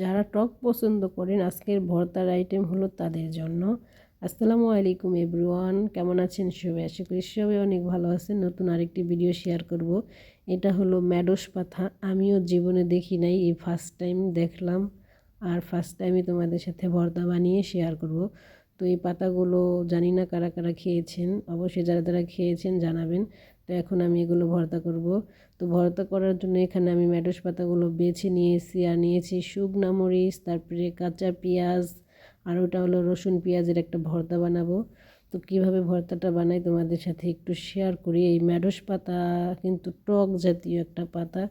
যারা টক পছন্দ করেন, আজকের ভর্তার আইটেম হলো তাদের জন্য। আসসালামু আলাইকুম এভরিওয়ান কেমন আছেন সবাই? আশা করি সবাই অনেক ভালো আছেন। নতুন আরেকটি ভিডিও শেয়ার করব। এটা হলো ম্যাডোস পাতা। আমিও জীবনে দেখি নাই, এই ফার্স্ট টাইম দেখলাম। আর ফার্স্ট টাইমে তোমাদের সাথে ভর্তা বানিয়ে শেয়ার করব। তো এই পাতাগুলো জানি না কারা কারা খেয়েছেন। অবশ্যই যারা যারা খেয়েছেন জানাবেন। তো এখন আমি এগুলো ভর্তা করব। তো ভর্তা করার জন্য এখানে আমি ম্যাডোস পাতাগুলো বেছে নিয়েছি আর নিয়েছি শুকনা মরিচ, তারপরে কাঁচা পেঁয়াজ আর ওটা হলো রসুন পেঁয়াজের একটা ভর্তা বানাবো। তো কীভাবে ভর্তাটা বানাই তোমাদের সাথে একটু শেয়ার করি। এই ম্যাডোস পাতা কিন্তু টক জাতীয় একটা পাতা।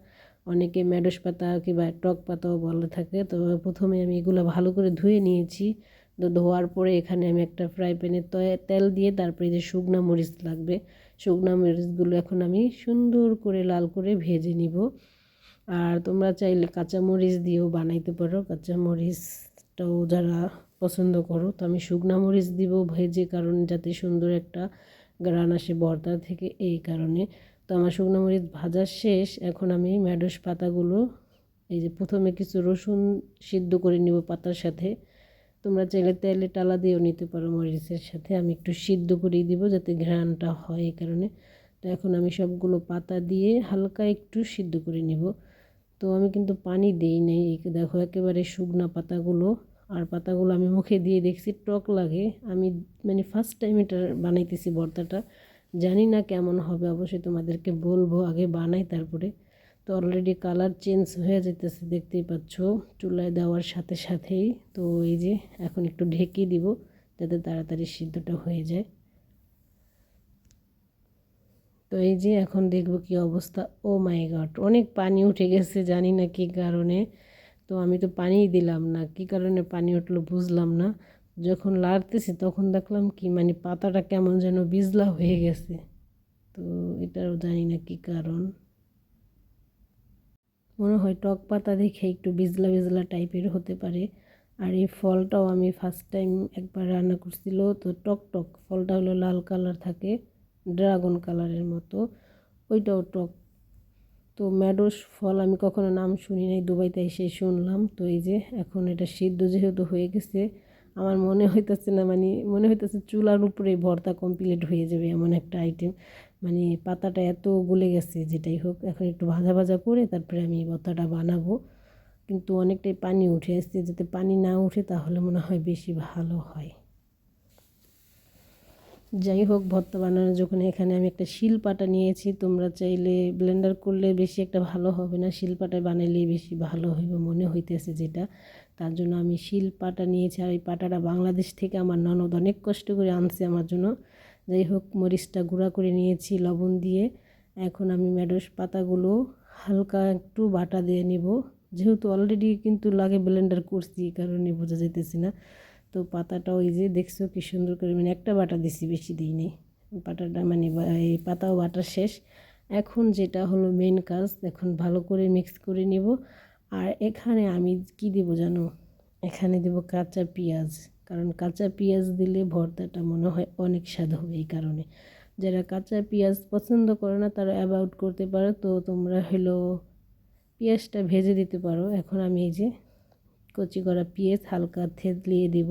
অনেকে ম্যাডোস পাতা কিংবা টক পাতাও বলে থাকে। তো প্রথমে আমি এগুলো ভালো করে ধুয়ে নিয়েছি। তো ধোয়ার পরে এখানে আমি একটা ফ্রাই প্যানে তেল দিয়ে তারপরে যে শুকনা মরিচ লাগবে। শুকনা মরিচগুলো এখন আমি সুন্দর করে লাল করে ভেজে নিব। আর তোমরা চাইলে কাঁচা মরিচ দিয়েও বানাইতে পারো। কাঁচা মরিচটাও যারা পছন্দ করো, তো আমি শুকনা মরিচ দিব ভেজে, কারণ যাতে সুন্দর একটা গ্রান আসে বর্তা থেকে এই কারণে। তো আমার শুকনো মরিচ ভাজা শেষ। এখন আমি ম্যাডোস পাতাগুলো, এই যে প্রথমে কিছু রসুন সিদ্ধ করে নিব পাতার সাথে। তোমরা চাইলে তেলে টালা দিয়েও নিতে পারো মরিচের সাথে। আমি একটু সিদ্ধ করিয়ে দিব যাতে ঘ্রাণটা হয় এই কারণে। তো এখন আমি সবগুলো পাতা দিয়ে হালকা একটু সিদ্ধ করে নিব। তো আমি কিন্তু পানি দিই নাই। দেখো, একেবারে শুকনা পাতাগুলো। আর পাতাগুলো আমি মুখে দিয়ে দেখছি, টক লাগে। আমি মানে ফার্স্ট টাইম এটা বানাইতেছি ভর্তাটা জানি না কেমন হবে, অবশ্যই তোমাদেরকে বলব আগে বানাই তারপরে। তো অলরেডি কালার চেঞ্জ হয়ে যেতেছে দেখতেই পাচ্ছ। চুলায় দেওয়ার সাথে সাথেই তো এই যে এখন একটু ঢেকে দিব যাতে তাড়াতাড়ি সিদ্ধটা হয়ে যায়। তো এই যে এখন দেখব কি অবস্থা। ও মাই গড অনেক পানি উঠে গেছে জানি না কি কারণে। তো আমি তো পানিই দিলাম না, কি কারণে পানি উঠল বুঝলাম না। যখন লাড়তেছি তখন দেখলাম কি মানে পাতাটা কেমন যেন বিজলা হয়ে গেছে। তো এটাও জানি না কি কারণ। মনে হয় টক পাতা দেখে একটু বিজলা বিজলা টাইপের হতে পারে। আর এই ফলটাও আমি ফার্স্ট টাইম একবার রান্না করছিল, তো টক টক। ফলটা হলো লাল কালার থাকে ড্রাগন কালারের মতো। ওইটাও টক। তো ম্যাডোস ফল আমি কখনো নাম শুনি নাই, দুবাইতে এসে শুনলাম। তো এই যে এখন এটা সিদ্ধ যেহেতু হয়ে গেছে, আমার মনে হইতেছে না মানে মনে হইতেছে চুলার উপরে ভর্তা কমপ্লিট হয়ে যাবে এমন একটা আইটেম মানে পাতাটা এত গলে গেছে যেটাই হোক, এখন একটু ভাজা ভাজা করে তারপরে আমি ভর্তাটা বানাবো। কিন্তু অনেকটাই পানি উঠে আসছে, যাতে পানি না উঠে তাহলে মনে হয় বেশি ভালো হয়। যাই হোক, ভর্তা বানানোর যখন এখানে আমি একটা শিলপাটা নিয়েছি, তোমরা চাইলে ব্লেন্ডার করলে বেশি একটা ভালো হবে না শিলপাটায় বানাইলেই বেশি ভালো হইব মনে হইতেছে যেটা। তার জন্য আমি শিলপাটা নিয়েছি, আর এই পাটাটা বাংলাদেশ থেকে আমার ননদ অনেক কষ্ট করে আনছে আমার জন্য। যাই হোক, মরিচটা গুঁড়া করে নিয়েছি, লবণ দিয়ে। এখন আমি ম্যাডোস পাতাগুলো হালকা একটু বাটা দিয়ে নিব। যেহেতু অলরেডি কিন্তু লাগে ব্লেন্ডার করছি কারণে বোঝা যেতেছি না। তো পাতাটা ওই যে দেখছ কি সুন্দর করে মানে একটা বাটা দিছি, বেশি দিই নেই পাতাটা মানে এই পাতাও বাটা শেষ। এখন যেটা হলো মেন কাজ, এখন ভালো করে মিক্স করে নিব। আর এখানে আমি কি দেবো জানো? এখানে দেব কাঁচা পেঁয়াজ। কারণ কাঁচা পেঁয়াজ দিলে ভর্তাটা মনে হয় অনেক স্বাদ হবে এই কারণে। যারা কাঁচা পেঁয়াজ পছন্দ করে না, তারা অ্যাবাউট করতে পারো। তো তোমরা হলো পেঁয়াজটা ভেজে দিতে পারো। এখন আমি এই যে কচি করা পেঁয়াজ হালকা থেতলিয়ে দিব।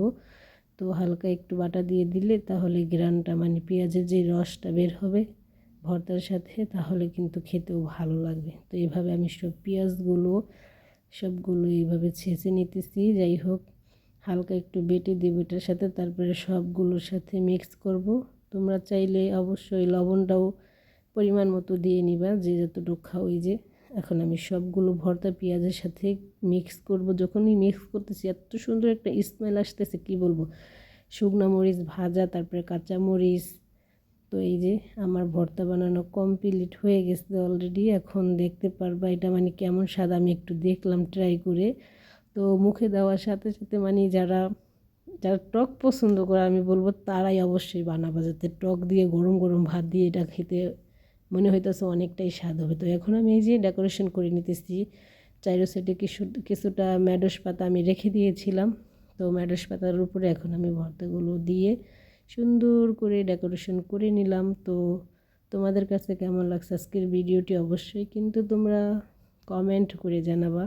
তো হালকা একটু বাটা দিয়ে দিলে তাহলে গ্রানটা মানে পেঁয়াজের যে রসটা বের হবে ভর্তার সাথে, তাহলে কিন্তু খেতেও ভালো লাগবে। তো এইভাবে আমি সব পেঁয়াজগুলো, সবগুলো এইভাবে ছেঁচে নিতেছি। যাই হোক হালকা একটু বেটে দেবো এটার সাথে, তারপরে সবগুলোর সাথে মিক্স করব। তোমরা চাইলে অবশ্যই লবণটাও পরিমাণ মতো দিয়ে নিবা, যে যতটুকু খাও। যে, এখন আমি সবগুলো ভর্তা পেঁয়াজের সাথে মিক্স করব। যখনই মিক্স করতেছি, এত সুন্দর একটা স্মেল আসতেছে, কি বলব? শুকনা মরিচ ভাজা, তারপরে কাঁচা মরিচ। তো এই যে, আমার ভর্তা বানানো কমপ্লিট হয়ে গেছে অলরেডি এখন দেখতে পারবা এটা মানে কেমন স্বাদ, আমি একটু দেখলাম ট্রাই করে। তো মুখে দেওয়ার সাথে সাথে মানে যারা যারা টক পছন্দ করে আমি বলব তারাই অবশ্যই বানাবো। যাতে টক দিয়ে গরম গরম ভাত দিয়ে এটা খেতে মনে হইতেছে অনেকটাই স্বাদ হবে। তো এখন আমি এই যে ডেকোরেশন করে নিতেছি চাইরো সাইডে কিছু, কিছুটা ম্যাডস পাতা আমি রেখে দিয়েছিলাম। তো ম্যাডস পাতার উপরে এখন আমি ভর্তাগুলো দিয়ে সুন্দর করে ডেকোরেশন করে নিলাম। তো তোমাদের কাছে কেমন লাগছে আজকের ভিডিওটি অবশ্যই কিন্তু তোমরা কমেন্ট করে জানাবা।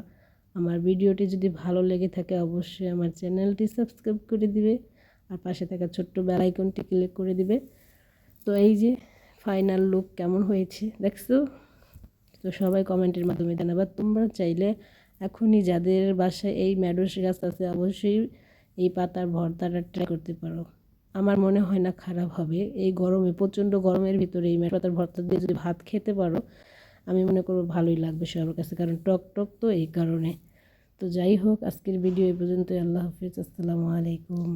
আমার ভিডিওটি যদি ভালো লেগে থাকে অবশ্যই আমার চ্যানেলটি সাবস্ক্রাইব করে দিবে আর পাশে থাকা ছোট্ট বেল আইকনটি ক্লিক করে দিবে। তো এই যে ফাইনাল লুক কেমন হয়েছে দেখছ? তো সবাই কমেন্টের মাধ্যমে জানাবা। তোমরা চাইলে এখনই যাদের বাসায় এই ম্যাডোস গাছ আছে অবশ্যই এই পাতার ভর্তাটা ট্রাই করতে পারো। আমার মনে হয় না খারাপ হবে। এই গরমে, প্রচণ্ড গরমের ভিতরে এই ম্যাডো পাতার ভর্তা দিয়ে যদি ভাত খেতে পারো আমি মনে করব ভালোই লাগবে সবার কাছে, কারণ টক টক তো এই কারণে। তো যাই হোক, আজকের ভিডিও এই পর্যন্তই। আল্লাহ হাফিজ। আসসালামু আলাইকুম।